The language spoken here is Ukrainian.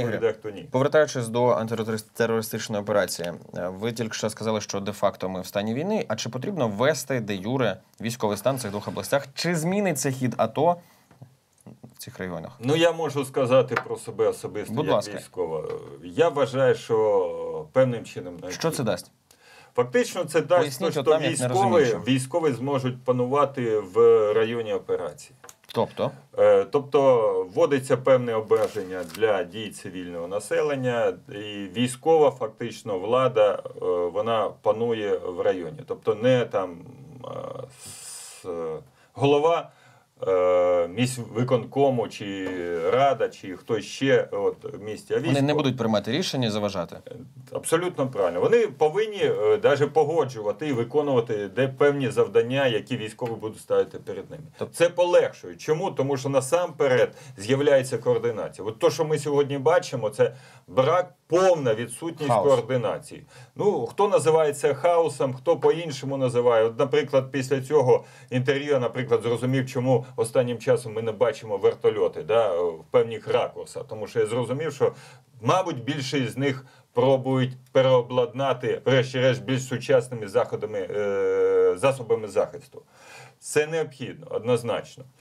Ігорю, дехто ні. Повертаючись до антитерористичної операції, е, ви тільки що сказали, що де-факто ми в стані війни. А чи потрібно ввести де юре військовий стан в цих двох областях? Чи зміниться хід АТО в цих регіонах? Ну я можу сказати про себе особисто Будь як ласка. військова. Я вважаю, що певним чином навіть Що це дасть? Фактично, це дасть, Поясніть, що військові, військові зможуть панувати в районі операції. Тобто, Е, Тобто вводиться певне обмеження для дій цивільного населення, і військова фактично влада е, вона панує в районі. Тобто не там е, голова е, міськвиконкому чи рада, чи хтось ще от, в місті. А вони не будуть приймати рішення заважати. Абсолютно правильно. Вони повинні навіть погоджувати і виконувати де певні завдання, які військові будуть ставити перед ними. Тоб- Це полегшує. Чому? Тому що насамперед з'являється координація. От то, що ми сьогодні бачимо, це брак, повна відсутність Хаос. координації. Ну хто називає це хаосом, хто по-іншому називає. От, наприклад, після цього інтерв'ю, наприклад, зрозумів, чому останнім часом ми не бачимо вертольоти да, в певних ракурсах. Тому що я зрозумів, що, мабуть, більшість з них пробують переобладнати, врешті-решт, більш сучасними заходами, е, засобами захисту. Це необхідно, однозначно.